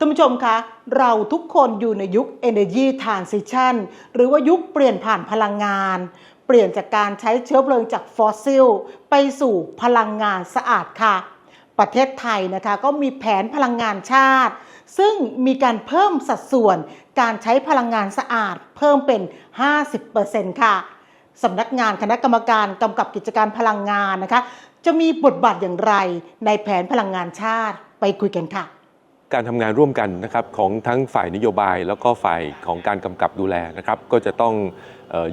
ท่านผู้ชมคะเราทุกคนอยู่ในยุค Energy Transition หรือว่ายุคเปลี่ยนผ่านพลังงาน เปลี่ยนจากการใช้เชื้อเพลิงจากฟอสซิล ไปสู่พลังงานสะอาดค่ะ ประเทศไทยนะคะก็มีแผนพลังงานชาติ ซึ่งมีการเพิ่มสัดส่วน การใช้พลังงานสะอาดเพิ่มเป็น 50%ค่ะสำนักงานคณะกรรมการกำกับกิจการพลังงานนะคะ จะมีบทบาทอย่างไรในแผนพลังงานชาติไปคุยกันค่ะ การทำงานร่วมกันนะครับของทั้งฝ่ายนโยบาย แล้วก็ฝ่ายของการกำกับดูแลนะครับก็จะต้อง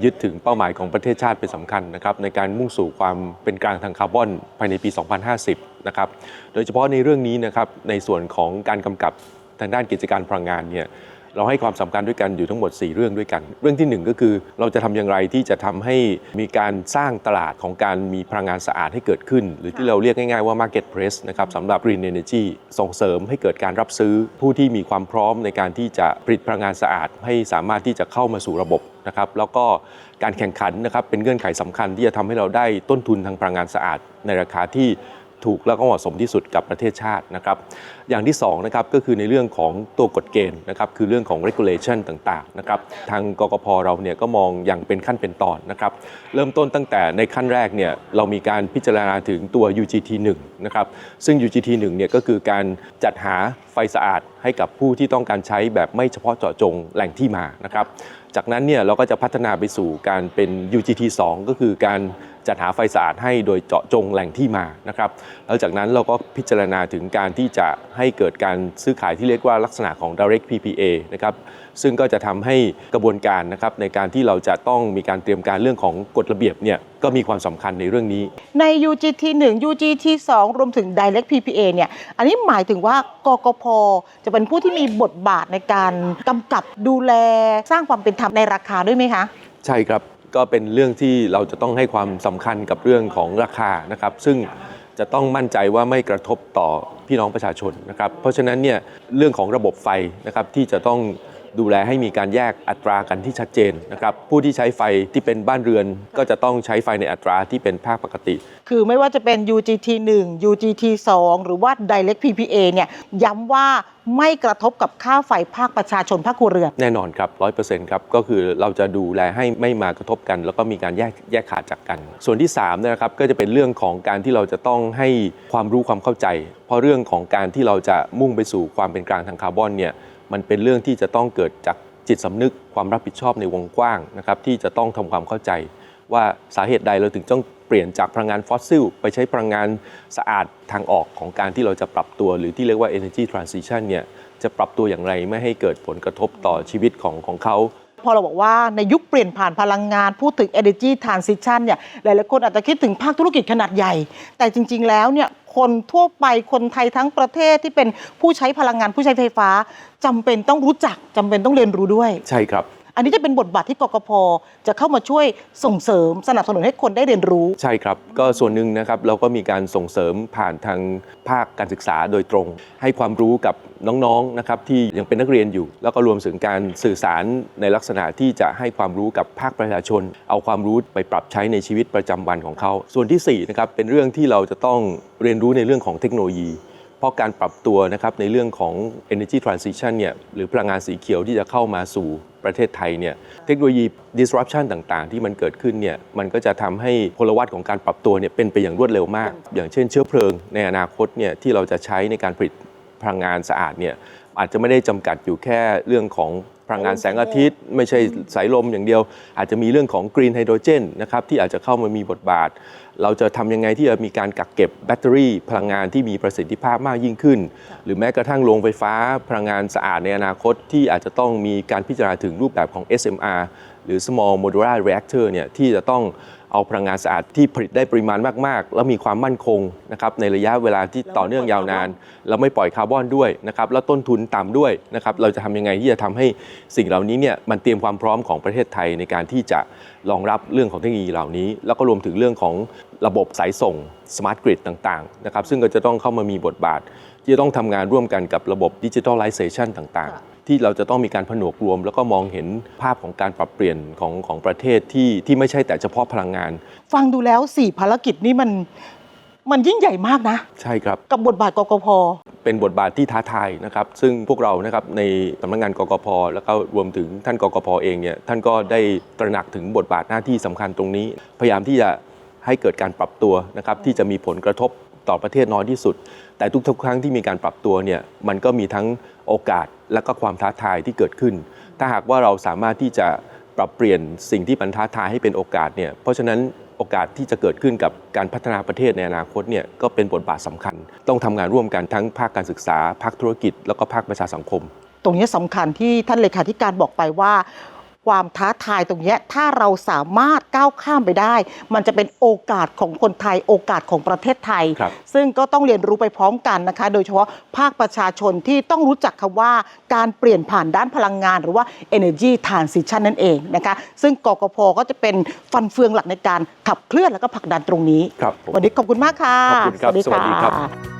ยึดถึงเป้าหมายของประเทศชาติเป็นสำคัญนะครับในการมุ่งสู่ความเป็นกลางทางคาร์บอนภายในปี 2050 นะครับโดยเฉพาะในเรื่องนี้นะครับในส่วนของการกำกับทางด้านกิจการพลังงานเนี่ย เราให้ความสำคัญด้วยกันอยู่ทั้งหมด 4 เรื่องด้วยกัน เรื่องที่ 1 ก็คือเราจะทำอย่างไรที่จะทำให้มีการสร้างตลาดของการมีพลังงานสะอาดให้เกิดขึ้น หรือที่เราเรียกง่ายๆว่า market place นะครับสำหรับ green energy ส่งเสริมให้เกิดการรับซื้อผู้ที่มีความพร้อมในการที่จะผลิตพลังงานสะอาด ให้สามารถที่จะเข้ามาสู่ระบบนะครับแล้วก็การแข่งขันนะครับเป็นเงื่อนไขสำคัญที่จะทำให้เราได้ต้นทุนทางพลังงานสะอาด ในราคาที่ ถูกแล้วก็เหมาะสมที่สุดกับประเทศชาตินะครับอย่างที่2นะครับก็คือในเรื่องของตัวกฎเกณฑ์นะครับคือเรื่องของ regulation ต่างๆนะครับทางกกพเราเนี่ยก็มองอย่างเป็นขั้นเป็นตอนนะครับเริ่มต้นตั้งแต่ในขั้นแรกเนี่ยเรามีการพิจารณาถึงตัว UGT 1นะครับซึ่ง UGT 1เนี่ยก็คือการจัดหาไฟสะอาดให้กับผู้ที่ต้องการใช้แบบไม่เฉพาะเจาะจงแหล่งที่มานะครับจากนั้นเนี่ยเราก็จะพัฒนาไปสู่การเป็น UGT 2ก็คือการ จัดหาไฟสะอาดให้โดยเจาะจงแหล่งที่มานะครับแล้วจากนั้นเราก็พิจารณาถึงการที่จะให้เกิดการซื้อขายที่เรียกว่าลักษณะของ direct PPA นะครับซึ่งก็จะทำให้กระบวนการนะครับในการที่เราจะต้องมีการเตรียมการเรื่องของกฎระเบียบเนี่ยก็มีความสำคัญในเรื่องนี้ ใน UGT 1 UGT 2 รวมถึง Direct PPA เนี่ยอันนี้หมายถึงว่ากกพจะเป็นผู้ที่มีบทบาทในการกำกับดูแลสร้างความเป็นธรรมในราคาด้วยไหมคะ ใช่ครับ ก็เป็นเรื่องที่เราจะต้องให้ความสำคัญกับเรื่องของราคานะครับ ซึ่งจะต้องมั่นใจว่าไม่กระทบต่อพี่น้องประชาชนนะครับ เพราะฉะนั้นเนี่ยเรื่องของระบบไฟนะครับที่จะต้อง ดูแลให้มีการแยกอัตรากันที่ชัดเจนนะครับผู้ที่ใช้ไฟที่เป็นบ้านเรือนก็จะต้องใช้ไฟในอัตราที่เป็นภาคปกติ คือไม่ว่าจะเป็น UGT 1 UGT 2 หรือว่า Direct PPA เนี่ยย้ำว่าไม่กระทบกับค่าไฟภาคประชาชนภาคครัวเรือนแน่นอนครับร้อยเปอร์เซ็นต์ครับ ก็คือเราจะดูแลให้ไม่มากระทบกัน แล้วก็มีการแยกแยกขาดจากกัน ส่วนที่3เนี่ยนะครับก็จะเป็นเรื่องของการที่เราจะต้องให้ความรู้ความเข้าใจ เพราะเรื่องของการที่เราจะมุ่งไปสู่ความเป็นกลางทางคาร์บอนเนี่ย มันเป็นเรื่องที่จะต้องเกิดจากจิตสำนึกความรับผิดชอบในวงกว้างนะครับที่จะต้องทำความเข้าใจ ว่าสาเหตุใดเราถึงต้องเปลี่ยนจากพลังงานฟอสซิล ไปใช้พลังงานสะอาดทางออกของการที่เราจะปรับตัว หรือที่เรียกว่า energy transition เนี่ยจะปรับตัวอย่างไรไม่ให้เกิดผลกระทบต่อชีวิตของของเขาพอเราบอกว่าในยุคเปลี่ยนผ่านพลังงานพูดถึง energy transition เนี่ยหลายๆคนอาจจะคิดถึงภาคธุรกิจขนาดใหญ่ แต่จริง ๆ แล้วเนี่ย คนทั่วไปคนไทยทั้งประเทศที่เป็นผู้ใช้พลังงานผู้ใช้ไฟฟ้าจำเป็นต้องรู้จักจำเป็นต้องเรียนรู้ด้วย ใช่ครับ อันนี้จะเป็นบทบาทที่กกพจะเข้ามาช่วยส่งเสริมสนับสนุนให้คนได้เรียนรู้ ใช่ครับ ก็ส่วนหนึ่งนะครับเราก็มีการส่งเสริมผ่านทางภาคการศึกษาโดยตรง ให้ความรู้กับน้องๆนะครับที่ยังเป็นนักเรียนอยู่ แล้วก็รวมถึงการสื่อสารในลักษณะที่จะให้ความรู้กับภาคประชาชน เอาความรู้ไปปรับใช้ในชีวิตประจำวันของเขา ส่วนที่สี่นะครับเป็นเรื่องที่เราจะต้องเรียนรู้ในเรื่องของเทคโนโลยี เพราะการปรับตัวนะครับในเรื่องของ energy transition เนี่ยหรือพลังงานสีเขียวที่จะเข้ามาสู่ประเทศไทยเนี่ยเทคโนโลยี disruption ต่างๆ ที่มันเกิดขึ้นเนี่ยมันก็จะทำให้พลวัตของการปรับตัวเนี่ยเป็นไปอย่างรวดเร็วมาก อย่างเช่นเชื้อเพลิงในอนาคตเนี่ยที่เราจะใช้ในการผลิตพลังงานสะอาดเนี่ยอาจจะไม่ได้จำกัดอยู่แค่เรื่องของ พลังงานแสงอาทิตย์ ไม่ใช่สายลมอย่างเดียว อาจจะมีเรื่องของกรีนไฮโดรเจนนะครับที่อาจจะเข้ามามีบทบาท เราจะทำยังไงที่จะมีการกักเก็บแบตเตอรี่ พลังงานที่มีประสิทธิภาพมากยิ่งขึ้น หรือแม้กระทั่งโรงไฟฟ้าพลังงานสะอาดในอนาคตที่อาจจะต้องมีการพิจารณาถึงรูปแบบของ SMR หรือ small modular reactor เนี่ยที่จะต้อง เอาพลังงานสะอาดที่ผลิตได้ปริมาณมาก ๆ แล้วมีความมั่นคงนะครับในระยะเวลาที่ต่อเนื่องยาวนาน แล้วไม่ปล่อยคาร์บอนด้วยนะครับแล้วต้นทุนต่ำด้วยนะครับเราจะทำยังไงที่จะทำให้สิ่งเหล่านี้เนี่ยมันเตรียมความพร้อมของประเทศไทยในการที่จะรองรับเรื่องของเทคโนโลยีเหล่านี้ แล้วก็รวมถึงเรื่องของระบบสายส่งสมาร์ทกริดต่างๆนะครับซึ่งก็จะต้องเข้ามามีบทบาท ที่จะต้องทำงานร่วมกันกับระบบดิจิทัลไลเซชันต่างๆ ที่เราจะต้องมีการผนวกรวม แล้วก็มองเห็นภาพของการปรับเปลี่ยนของของประเทศที่ที่ไม่ใช่แต่เฉพาะพลังงาน ฟังดูแล้ว4ภารกิจนี่มันมันยิ่งใหญ่มากนะ ใช่ครับ กับบทบาทกกพเป็นบทบาทที่ท้าทายนะครับ ซึ่งพวกเรานะครับในสำนักงานกกพแล้วก็รวมถึงท่านกกพเองเนี่ยท่านก็ได้ตระหนักถึงบทบาทหน้าที่สำคัญตรงนี้ พยายามที่จะให้เกิดการปรับตัวนะครับที่จะมีผลกระทบต่อประเทศน้อยที่สุด แต่ทุกๆครั้งที่มีการปรับตัวเนี่ยมันก็มีทั้งโอกาส และก็ความท้าทายที่เกิดขึ้น ถ้าหากว่าเราสามารถที่จะปรับเปลี่ยนสิ่งที่มันท้าทายให้เป็นโอกาสเนี่ยเพราะฉะนั้นโอกาสที่จะเกิดขึ้นกับการพัฒนาประเทศในอนาคตเนี่ยก็เป็นบทบาทสำคัญ ต้องทำงานร่วมกันทั้งภาคการศึกษา ภาคธุรกิจ แล้วก็ภาคประชาสังคม ตรงนี้สำคัญที่ท่านเลขาธิการบอกไปว่า ความท้าทายตรงเนี้ยถ้าเราสามารถก้าวข้ามไปได้ มันจะเป็นโอกาสของคนไทยโอกาสของประเทศไทยครับซึ่งก็ต้องเรียนรู้ไปพร้อมกันนะคะ โดยเฉพาะภาคประชาชนที่ต้องรู้จักคำว่าการเปลี่ยนผ่านด้านพลังงาน หรือว่า energy transition นั่นเองนะคะซึ่งกกพก็จะเป็นฟันเฟืองหลักในการขับเคลื่อนและก็ผลักดันตรงนี้ครับผมวันนี้ขอบคุณมากค่ะ ขอบคุณครับสวัสดีครับะ